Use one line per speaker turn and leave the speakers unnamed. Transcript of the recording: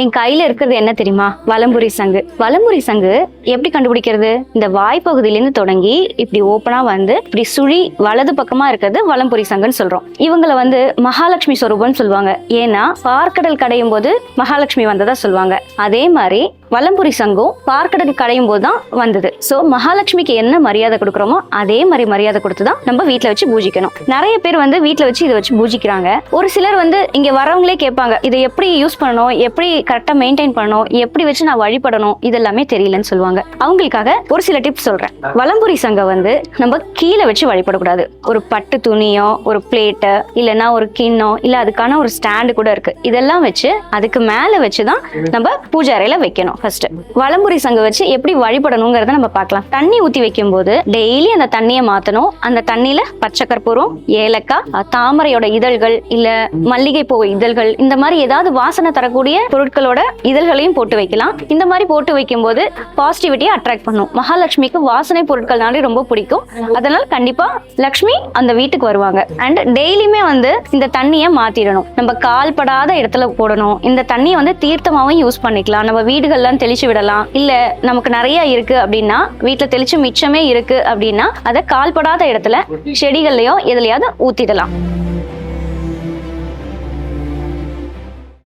என் கையில இருக்கிறது என்ன தெரியுமா? வலம்புரி சங்கு. வலம்புரி சங்கு எப்படி கண்டுபிடிக்கிறது? இந்த வாய்ப்பகுதியிலேருந்து தொடங்கி இப்படி ஓப்பனா வந்து இப்படி சுழி வலது பக்கமா இருக்கிறது வலம்புரி சங்குன்னு சொல்றோம். இவங்களை வந்து மகாலட்சுமி சொரூபம்னு சொல்லுவாங்க. ஏன்னா பார்க்கடல் கடையும் போது மகாலட்சுமி வந்ததா சொல்லுவாங்க. அதே மாதிரி வல்லம்புரி சங்கம் பார்க்கடல் கடையும் போது தான் வந்தது. ஸோ மகாலட்சுமிக்கு என்ன மரியாதை கொடுக்குறோமோ அதே மாதிரி மரியாதை கொடுத்து தான் நம்ம வீட்டில் வச்சு பூஜிக்கணும். நிறைய பேர் வந்து வீட்டில் வச்சு இதை வச்சு பூஜிக்கிறாங்க. ஒரு சிலர் வந்து இங்கே வரவங்களே கேட்பாங்க இதை எப்படி யூஸ் பண்ணணும்? எப்படி கரெக்டாக மெயின்டைன் பண்ணணும்? எப்படி வச்சு நான் வழிபடணும்? இதெல்லாமே தெரியலன்னு சொல்லுவாங்க. அவங்களுக்காக ஒரு சில டிப்ஸ் சொல்கிறேன் வலம்புரி சங்கம் வந்து நம்ம கீழே வச்சு வழிபடக்கூடாது. ஒரு பட்டு துணியோ ஒரு பிளேட்டு இல்லைன்னா ஒரு கிண்ணம் இல்லை அதுக்கான ஒரு ஸ்டாண்டு கூட இருக்குது இதெல்லாம் வச்சு அதுக்கு மேலே வச்சு தான் நம்ம பூஜை அறையில் வைக்கணும். ஃபர்ஸ்ட் வலம்புரி சங்கம் வச்சு எப்படி வழிபடணுங்கிறத நம்ம பார்க்கலாம். தண்ணி ஊற்றி வைக்கும் போது டெய்லி அந்த தண்ணியை மாற்றணும் அந்த தண்ணியில பச்சை கற்பூரம் ஏலக்காய் தாமரையோட இதழ்கள் இல்ல மல்லிகை பூ இதழ்கள் இந்த மாதிரி ஏதாவது வாசனை தரக்கூடிய பொருட்களோட இதழ்களையும் போட்டு வைக்கலாம். இந்த மாதிரி போட்டு வைக்கும் போது பாசிட்டிவிட்டியை அட்ராக்ட் பண்ணும். மகாலட்சுமிக்கு வாசனை பொருட்கள்னாலே ரொம்ப பிடிக்கும். அதனால கண்டிப்பா லக்ஷ்மி அந்த வீட்டுக்கு வருவாங்க. அண்ட் டெய்லியுமே வந்து இந்த தண்ணியை மாத்திடணும். நம்ம கால்படாத இடத்துல போடணும். இந்த தண்ணியை வந்து தீர்த்தமாவும் யூஸ் பண்ணிக்கலாம். நம்ம வீடுகள்லாம் தெளிச்சு விடலாம். இல்ல நமக்கு நிறைய இருக்கு அப்படின்னா வீட்டுல தெளிச்சு மிச்சமே இருக்கு அப்படின்னா அதை கால்படாத இடத்துல செடிகள்லயோ எதுலயாவது ஊத்திடலாம்.